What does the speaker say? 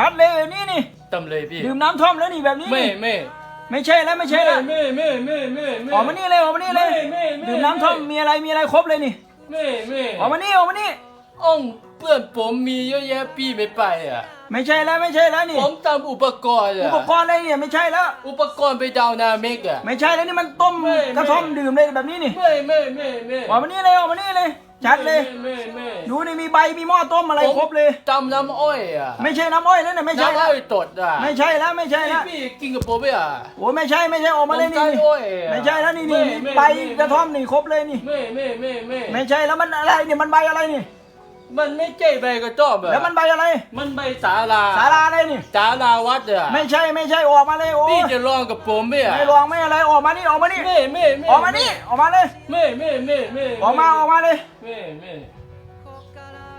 ชัดเลยแบบนี้นี่ ตำเลยพี่ดื่มน้ำท่อมแล้วนี่แบบนี้ไม่นี่ไม่ไม่ใช่แล้วไม่ใช่แล้วไม่ไม่ไม่ไม่ไม่ออกมานี่เลยออกมานี่เลย ไม่ไม่ไม่ดื่มน้ำท่อมมีอะไรมีอะไรครบเลยนี่ไม่ไม่ออกมานี่ออกมานี่อ้องเพื่อนผมมีเยอะแยะพี่ไม่ไปอะ ไม่ใช่แล้วไม่ใช่แล้วนี่ ผมทำอุปกรณ์อุอะปกรณ์อะไรเนี่ยไม่ใช่แล้ว อุปกรณ์ไปดาวนาเมกอะ ไม่ใช่แล้วนี่มันต้มไม่ กระท่อมไม่ดื่มเลยแบบนี้นี่ไม่ไม่ไม่ไม่ออกมานี่เลยออกมานี่เลย ชัดเลยไม่ไม่ไม่ดูนี่มีใบมีหม้อต้มอะไรครบเลยตำน้ำอ้อยอะไม่ใช่น้ำอ้อยแล้วเนี่ยไม่ใช่น้ำแล้วอ้อยตดอะไม่ใช่แล้วไม่ใช่แล้วพี่กินกับผมไหมอะโอ้ไม่ใช่ไม่ใช่ออกมาเลยผมนี่ใช้อ้อยอะไม่ใช่แล้วนี่นี่ไม่ไม่ใบไม่กระท่อมนี่ครบเลยนี่ไม่ไม่ไม่ไม่ไม่ใช่แล้วมันอะไรเนี่ยมันใบอะไรนี่ มันไม่ใช่ใบกระต้อมอะแล้วมันใบอะไร มันใบสาลาสาราอะไรนี่ สาราวัดอะไม่ใช่ไม่ใช่ออกมาเลยโอ้พี่จะลองกับผมไหมอะไม่ลองไม่อะไรออกมานี่ออกมานี่ไม่ไม่ไม่ออกมานี่ออกมาเลยไม่ไม่ไม่ไม่ออกมาออกมาเลยไม่ไม่